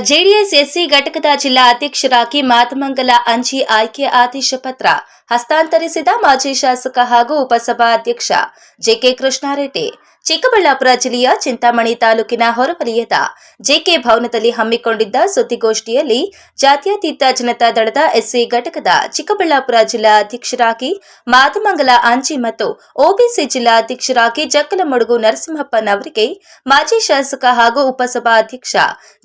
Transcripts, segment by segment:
JDS SC ಘಟಕದ ಜಿಲ್ಲಾ ಅಧ್ಯಕ್ಷರಾಗಿ ಮಾತಮಂಗಲ ಅಂಜಿ ಆಯ್ಕೆ ಆದೇಶ ಪತ್ರ ಹಸ್ತಾಂತರಿಸಿದ ಮಾಜಿ ಶಾಸಕ ಹಾಗೂ ಉಪಸಭಾಧ್ಯಕ್ಷ ಜೆಕೆ ಕೃಷ್ಣಾರೆಡ್ಡಿ, ಚಿಕ್ಕಬಳ್ಳಾಪುರ ಜಿಲ್ಲೆಯ ಚಿಂತಾಮಣಿ ತಾಲೂಕಿನ ಹೊರವಲಯದ ಜೆಕೆ ಭವನದಲ್ಲಿ ಹಮ್ಮಿಕೊಂಡಿದ್ದ ಸುದ್ದಿಗೋಷ್ಠಿಯಲ್ಲಿ ಜಾತ್ಯತೀತ ಜನತಾ ದಳದ ಎಸ್ಸಿ ಘಟಕದ ಚಿಕ್ಕಬಳ್ಳಾಪುರ ಜಿಲ್ಲಾ ಅಧ್ಯಕ್ಷರಾಗಿ ಮಾದಮಂಗಲ ಅಂಜಿ ಮತ್ತು ಒಬಿಸಿ ಜಿಲ್ಲಾ ಅಧ್ಯಕ್ಷರಾಗಿ ಜಕ್ಕಲಮಡುಗು ನರಸಿಂಹಪ್ಪನವರಿಗೆ ಮಾಜಿ ಶಾಸಕ ಹಾಗೂ ಉಪಸಭಾಧ್ಯಕ್ಷ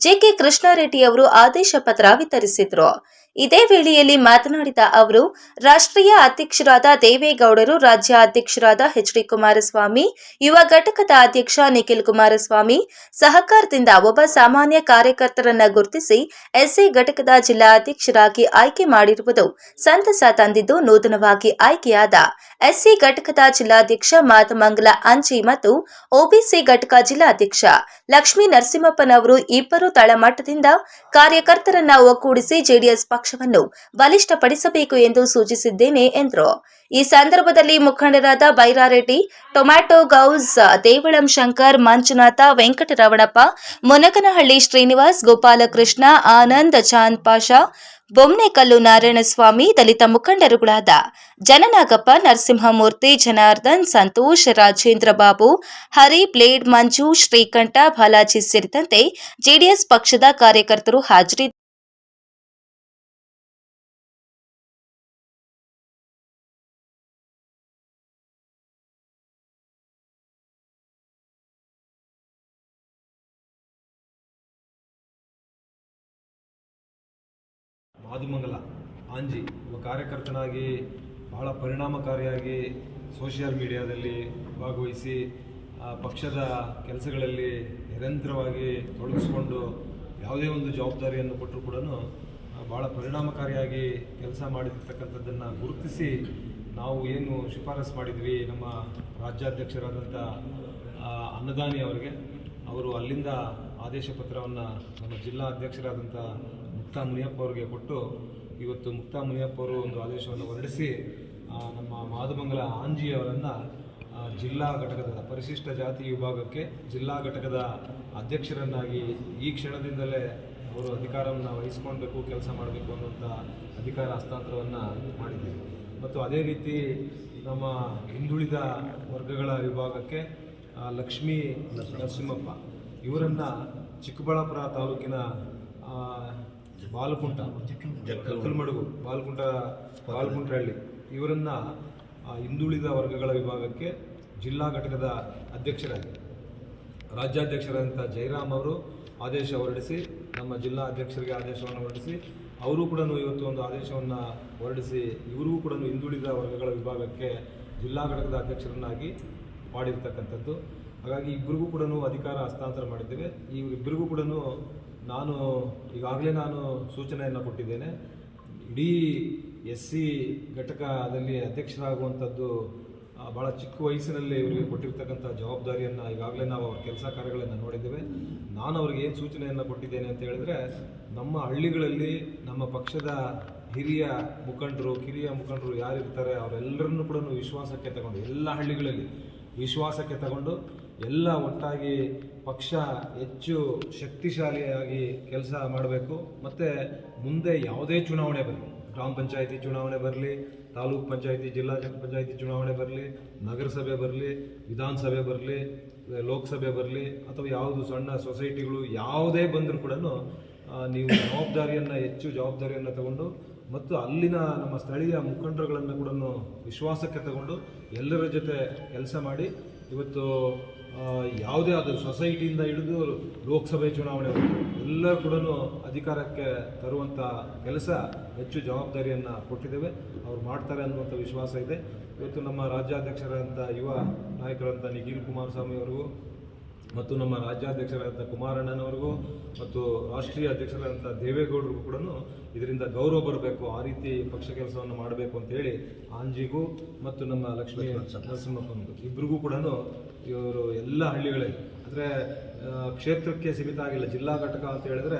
ಜೆಕೆ ಕೃಷ್ಣಾರೆಡ್ಡಿ ಅವರು ಆದೇಶ ಪತ್ರ ವಿತರಿಸಿದರು. ಇದೇ ವೇಳೆಯಲ್ಲಿ ಮಾತನಾಡಿದ ಅವರು, ರಾಷ್ಟ್ರೀಯ ಅಧ್ಯಕ್ಷರಾದ ದೇವೇಗೌಡರು ರಾಜ್ಯ ಅಧ್ಯಕ್ಷರಾದ ಎಚ್ ಡಿ ಕುಮಾರಸ್ವಾಮಿ, ಯುವ ಘಟಕದ ಅಧ್ಯಕ್ಷ ನಿಖಿಲ್ ಕುಮಾರಸ್ವಾಮಿ, ಸಹಕಾರದಿಂದ ಒಬ್ಬ ಸಾಮಾನ್ಯ ಕಾರ್ಯಕರ್ತರನ್ನ ಗುರುತಿಸಿ ಎಸ್ಸಿ ಘಟಕದ ಜಿಲ್ಲಾ ಅಧ್ಯಕ್ಷರಾಗಿ ಆಯ್ಕೆ ಮಾಡಿರುವುದು ಸಂತಸ ತಂದಿದ್ದು ನೂತನವಾಗಿ ಆಯ್ಕೆಯಾದ ಎಸ್ಸಿ ಘಟಕದ ಜಿಲ್ಲಾಧ್ಯಕ್ಷ ಮಾತಮಂಗಲ ಅಂಜಿ ಮತ್ತು ಒಬಿಸಿ ಘಟಕ ಜಿಲ್ಲಾಧ್ಯಕ್ಷ ಲಕ್ಷ್ಮೀ ನರಸಿಂಹಪ್ಪನವರು ಇಬ್ಬರು ತಳಮಟ್ಟದಿಂದ ಕಾರ್ಯಕರ್ತರನ್ನ ಒಗ್ಗೂಡಿಸಿ ಜೆಡಿಎಸ್ ಪಕ್ಷವನ್ನು ಬಲಿಷ್ಠಪಡಿಸಬೇಕು ಎಂದು ಸೂಚಿಸಿದ್ದೇನೆ ಎಂದರು. ಈ ಸಂದರ್ಭದಲ್ಲಿ ಮುಖಂಡರಾದ ಬೈರಾರೆಡ್ಡಿ, ಟೊಮ್ಯಾಟೊ ಗೌಸ್, ದೇವಳಂ ಶಂಕರ್, ಮಂಜುನಾಥ, ವೆಂಕಟರಮಣಪ್ಪ, ಮುನಗನಹಳ್ಳಿ ಶ್ರೀನಿವಾಸ್, ಗೋಪಾಲಕೃಷ್ಣ, ಆನಂದ್, ಚಾಂದ್ ಪಾಷಾ, ಬೊಮ್ನೆಕಲ್ಲು ನಾರಾಯಣಸ್ವಾಮಿ, ದಲಿತ ಮುಖಂಡರುಗಳಾದ ಜನನಾಗಪ್ಪ, ನರಸಿಂಹಮೂರ್ತಿ, ಜನಾರ್ದನ್, ಸಂತೋಷ್, ರಾಜೇಂದ್ರ ಬಾಬು, ಹರಿ, ಬ್ಲೇಡ್, ಮಂಜು, ಶ್ರೀಕಂಠ, ಬಾಲಾಜಿ ಸೇರಿದಂತೆ ಜೆಡಿಎಸ್ ಪಕ್ಷದ ಕಾರ್ಯಕರ್ತರು ಹಾಜರಿದ್ದರು ಮಾದುಮಂಗಲ ಆಂಜಿ ಒಬ್ಬ ಕಾರ್ಯಕರ್ತನಾಗಿ ಬಹಳ ಪರಿಣಾಮಕಾರಿಯಾಗಿ ಸೋಷಿಯಲ್ ಮೀಡಿಯಾದಲ್ಲಿ ಭಾಗವಹಿಸಿ ಆ, ಪಕ್ಷದ ಕೆಲಸಗಳಲ್ಲಿ ನಿರಂತರವಾಗಿ ತೊಡಗಿಸ್ಕೊಂಡು ಯಾವುದೇ ಒಂದು ಜವಾಬ್ದಾರಿಯನ್ನು ಕೊಟ್ಟರು ಕೂಡ ಭಾಳ ಪರಿಣಾಮಕಾರಿಯಾಗಿ ಕೆಲಸ ಮಾಡಿರ್ತಕ್ಕಂಥದ್ದನ್ನು ಗುರುತಿಸಿ ನಾವು ಏನು ಶಿಫಾರಸು ಮಾಡಿದ್ವಿ ನಮ್ಮ ರಾಜ್ಯಾಧ್ಯಕ್ಷರಾದಂಥ ಅನ್ನದಾನಿ ಅವರಿಗೆ. ಅವರು ಅಲ್ಲಿಂದ ಆದೇಶ ಪತ್ರವನ್ನು ನಮ್ಮ ಜಿಲ್ಲಾ ಅಧ್ಯಕ್ಷರಾದಂಥ ಮುಕ್ತಾ ಮುನಿಯಪ್ಪ ಅವರಿಗೆ ಕೊಟ್ಟು ಇವತ್ತು ಮುಕ್ತಾ ಮುನಿಯಪ್ಪ ಅವರು ಒಂದು ಆದೇಶವನ್ನು ಹೊರಡಿಸಿ ನಮ್ಮ ಮಾದಮಂಗಲ ಆಂಜಿ ಅವರನ್ನು ಜಿಲ್ಲಾ ಘಟಕದ ಪರಿಶಿಷ್ಟ ಜಾತಿ ವಿಭಾಗಕ್ಕೆ ಜಿಲ್ಲಾ ಘಟಕದ ಅಧ್ಯಕ್ಷರನ್ನಾಗಿ ಈ ಕ್ಷಣದಿಂದಲೇ ಅವರು ಅಧಿಕಾರವನ್ನು ವಹಿಸ್ಕೊಳ್ಬೇಕು, ಕೆಲಸ ಮಾಡಬೇಕು ಅನ್ನುವಂಥ ಅಧಿಕಾರ ಹಸ್ತಾಂತರವನ್ನು ಮಾಡಿದ್ದೀವಿ ಮತ್ತು ಅದೇ ರೀತಿ ನಮ್ಮ ಹಿಂದುಳಿದ ವರ್ಗಗಳ ವಿಭಾಗಕ್ಕೆ ಲಕ್ಷ್ಮೀ ನರಸಿಂಹಪ್ಪ ಇವರನ್ನು ಚಿಕ್ಕಬಳ್ಳಾಪುರ ತಾಲೂಕಿನ ಬಾಲಕುಂಟ ಜಕ್ಕಲ್ಮಡುಗು ಬಾಲಕುಂಟ ಬಾಲಕುಂಟಹಳ್ಳಿ ಇವರನ್ನು ಹಿಂದುಳಿದ ವರ್ಗಗಳ ವಿಭಾಗಕ್ಕೆ ಜಿಲ್ಲಾ ಘಟಕದ ಅಧ್ಯಕ್ಷರಾಗಿ ರಾಜ್ಯಾಧ್ಯಕ್ಷರಾದಂಥ ಜಯರಾಮ್ ಅವರು ಆದೇಶ ಹೊರಡಿಸಿ ನಮ್ಮ ಜಿಲ್ಲಾ ಅಧ್ಯಕ್ಷರಿಗೆ ಆದೇಶವನ್ನು ಹೊರಡಿಸಿ ಅವರು ಕೂಡ ಇವತ್ತು ಒಂದು ಆದೇಶವನ್ನು ಹೊರಡಿಸಿ ಇವರಿಗೂ ಕೂಡ ಹಿಂದುಳಿದ ವರ್ಗಗಳ ವಿಭಾಗಕ್ಕೆ ಜಿಲ್ಲಾ ಘಟಕದ ಅಧ್ಯಕ್ಷರನ್ನಾಗಿ ಮಾಡಿರ್ತಕ್ಕಂಥದ್ದು. ಹಾಗಾಗಿ ಇಬ್ಬರಿಗೂ ಕೂಡ ಅಧಿಕಾರ ಹಸ್ತಾಂತರ ಮಾಡಿದ್ದೇವೆ. ಇವರಿಬ್ಬರಿಗೂ ಇಬ್ಬರಿಗೂ ಕೂಡ ನಾನು ಈಗಾಗಲೇ ನಾನು ಸೂಚನೆಯನ್ನು ಕೊಟ್ಟಿದ್ದೇನೆ. ಇಡೀ ಎಸ್ ಸಿ ಘಟಕದಲ್ಲಿ ಅಧ್ಯಕ್ಷರಾಗುವಂಥದ್ದು ಭಾಳ ಚಿಕ್ಕ ವಯಸ್ಸಿನಲ್ಲಿ ಇವರಿಗೆ ಕೊಟ್ಟಿರ್ತಕ್ಕಂಥ ಜವಾಬ್ದಾರಿಯನ್ನು ಈಗಾಗಲೇ ನಾವು ಅವ್ರ ಕೆಲಸ ಕಾರ್ಯಗಳನ್ನು ನೋಡಿದ್ದೇವೆ. ನಾನು ಅವ್ರಿಗೆ ಏನು ಸೂಚನೆಯನ್ನು ಕೊಟ್ಟಿದ್ದೇನೆ ಅಂತ ಹೇಳಿದ್ರೆ, ನಮ್ಮ ಹಳ್ಳಿಗಳಲ್ಲಿ ನಮ್ಮ ಪಕ್ಷದ ಹಿರಿಯ ಮುಖಂಡರು, ಕಿರಿಯ ಮುಖಂಡರು ಯಾರಿರ್ತಾರೆ, ಅವರೆಲ್ಲರನ್ನು ಕೂಡ ವಿಶ್ವಾಸಕ್ಕೆ ತಗೊಂಡು, ಎಲ್ಲ ಹಳ್ಳಿಗಳಲ್ಲಿ ವಿಶ್ವಾಸಕ್ಕೆ ತಗೊಂಡು ಎಲ್ಲ ಒಟ್ಟಾಗಿ ಪಕ್ಷ ಹೆಚ್ಚು ಶಕ್ತಿಶಾಲಿಯಾಗಿ ಕೆಲಸ ಮಾಡಬೇಕು. ಮತ್ತು ಮುಂದೆ ಯಾವುದೇ ಚುನಾವಣೆ ಬರಲಿ. ಗ್ರಾಮ ಪಂಚಾಯಿತಿ ಚುನಾವಣೆ ಬರಲಿ, ತಾಲೂಕ್ ಪಂಚಾಯಿತಿ, ಜಿಲ್ಲಾ ಪಂಚಾಯಿತಿ ಚುನಾವಣೆ ಬರಲಿ, ನಗರಸಭೆ ಬರಲಿ, ವಿಧಾನಸಭೆ ಬರಲಿ, ಲೋಕಸಭೆ ಬರಲಿ, ಅಥವಾ ಯಾವುದು ಸಣ್ಣ ಸೊಸೈಟಿಗಳು ಯಾವುದೇ ಬಂದರೂ ಕೂಡ ನೀವು ಜವಾಬ್ದಾರಿಯನ್ನು, ಹೆಚ್ಚು ಜವಾಬ್ದಾರಿಯನ್ನು ತಗೊಂಡು, ಮತ್ತು ಅಲ್ಲಿನ ನಮ್ಮ ಸ್ಥಳೀಯ ಮುಖಂಡರುಗಳನ್ನು ಕೂಡ ವಿಶ್ವಾಸಕ್ಕೆ ತಗೊಂಡು ಎಲ್ಲರ ಜೊತೆ ಕೆಲಸ ಮಾಡಿ, ಇವತ್ತು ಯಾವುದೇ ಆದರೂ ಸೊಸೈಟಿಯಿಂದ ಹಿಡಿದು ಲೋಕಸಭೆ ಚುನಾವಣೆ ಎಲ್ಲರೂ ಕೂಡ ಅಧಿಕಾರಕ್ಕೆ ತರುವಂಥ ಕೆಲಸ ಹೆಚ್ಚು ಜವಾಬ್ದಾರಿಯನ್ನು ಕೊಟ್ಟಿದ್ದೇವೆ. ಅವ್ರು ಮಾಡ್ತಾರೆ ಅನ್ನುವಂಥ ವಿಶ್ವಾಸ ಇದೆ. ಇವತ್ತು ನಮ್ಮ ರಾಜ್ಯಾಧ್ಯಕ್ಷರಾದಂಥ ಯುವ ನಾಯಕರಂಥ ನಿಖಿಲ್ ಕುಮಾರಸ್ವಾಮಿ ಅವರಿಗೂ ಮತ್ತು ನಮ್ಮ ರಾಜ್ಯಾಧ್ಯಕ್ಷರಾದಂಥ ಕುಮಾರಣ್ಣನವರಿಗೂ ಮತ್ತು ರಾಷ್ಟ್ರೀಯ ಅಧ್ಯಕ್ಷರಾದಂಥ ದೇವೇಗೌಡರಿಗೂ ಕೂಡ ಇದರಿಂದ ಗೌರವ ಬರಬೇಕು. ಆ ರೀತಿ ಪಕ್ಷ ಕೆಲಸವನ್ನು ಮಾಡಬೇಕು ಅಂತೇಳಿ ಆಂಜಿಗೂ ಮತ್ತು ನಮ್ಮ ಲಕ್ಷ್ಮೀ ನರಸಿಂಹಪ್ಪನಿಗೂ ಇಬ್ಬರಿಗೂ ಕೂಡ ಇವರು ಎಲ್ಲ ಹಳ್ಳಿಗಳಲ್ಲಿ ಅಂದರೆ ಕ್ಷೇತ್ರಕ್ಕೆ ಸೀಮಿತ ಆಗಿಲ್ಲ ಜಿಲ್ಲಾ ಘಟಕ ಅಂತ ಹೇಳಿದ್ರೆ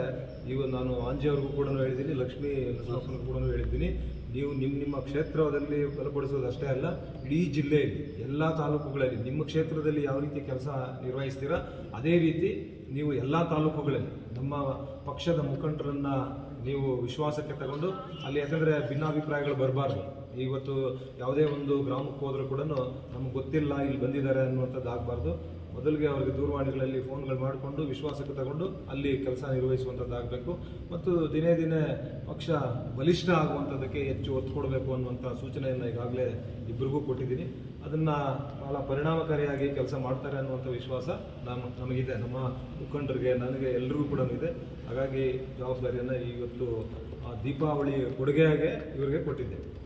ಇವು ನಾನು ಆಂಜಿಯವ್ರಿಗೂ ಕೂಡ ಹೇಳಿದ್ದೀನಿ ಲಕ್ಷ್ಮೀ ನರಸಿಂಹಪ್ಪನಿಗೂ ಕೂಡ ಹೇಳಿದ್ದೀನಿ. ನೀವು ನಿಮ್ಮ ನಿಮ್ಮ ಕ್ಷೇತ್ರದಲ್ಲಿ ಬಲಪಡಿಸೋದಷ್ಟೇ ಅಲ್ಲ, ಇಡೀ ಜಿಲ್ಲೆಯಲ್ಲಿ, ಎಲ್ಲ ತಾಲೂಕುಗಳಲ್ಲಿ ನಿಮ್ಮ ಕ್ಷೇತ್ರದಲ್ಲಿ ಯಾವ ರೀತಿ ಕೆಲಸ ನಿರ್ವಹಿಸ್ತೀರಾ, ಅದೇ ರೀತಿ ನೀವು ಎಲ್ಲ ತಾಲೂಕುಗಳಲ್ಲಿ ನಮ್ಮ ಪಕ್ಷದ ಮುಖಂಡರನ್ನು ನೀವು ವಿಶ್ವಾಸಕ್ಕೆ ತಗೊಂಡು ಅಲ್ಲಿ ಯಾಕಂದರೆ ಭಿನ್ನಾಭಿಪ್ರಾಯಗಳು ಬರಬಾರ್ದು. ಇವತ್ತು ಯಾವುದೇ ಒಂದು ಗ್ರಾಮಕ್ಕೆ ಹೋದರೂ ಕೂಡ ನಮ್ಗೆ ಗೊತ್ತಿಲ್ಲ, ಇಲ್ಲಿ ಬಂದಿದ್ದಾರೆ ಅನ್ನುವಂಥದ್ದು ಆಗಬಾರ್ದು. ಮೊದಲಿಗೆ ಅವರಿಗೆ ದೂರವಾಣಿಗಳಲ್ಲಿ ಫೋನ್ಗಳು ಮಾಡಿಕೊಂಡು ವಿಶ್ವಾಸಕ್ಕೆ ತಗೊಂಡು ಅಲ್ಲಿ ಕೆಲಸ ನಿರ್ವಹಿಸುವಂಥದ್ದಾಗಬೇಕು. ಮತ್ತು ದಿನೇ ದಿನೇ ಪಕ್ಷ ಬಲಿಷ್ಠ ಆಗುವಂಥದ್ದಕ್ಕೆ ಹೆಚ್ಚು ಒತ್ತು ಕೊಡಬೇಕು ಅನ್ನುವಂಥ ಸೂಚನೆಯನ್ನು ಈಗಾಗಲೇ ಇಬ್ಬರಿಗೂ ಕೊಟ್ಟಿದ್ದೀನಿ. ಅದನ್ನು ಭಾಳ ಪರಿಣಾಮಕಾರಿಯಾಗಿ ಕೆಲಸ ಮಾಡ್ತಾರೆ ಅನ್ನುವಂಥ ವಿಶ್ವಾಸ ನಮ್ಮ ನಮಗಿದೆ. ನಮ್ಮ ಮುಖಂಡರಿಗೆ, ನನಗೆ ಎಲ್ಲರಿಗೂ ಕೂಡ ಇದೆ. ಹಾಗಾಗಿ ಜವಾಬ್ದಾರಿಯನ್ನು ಇವತ್ತು ದೀಪಾವಳಿ ಕೊಡುಗೆಯಾಗೆ ಇವರಿಗೆ ಕೊಟ್ಟಿದ್ದೇವೆ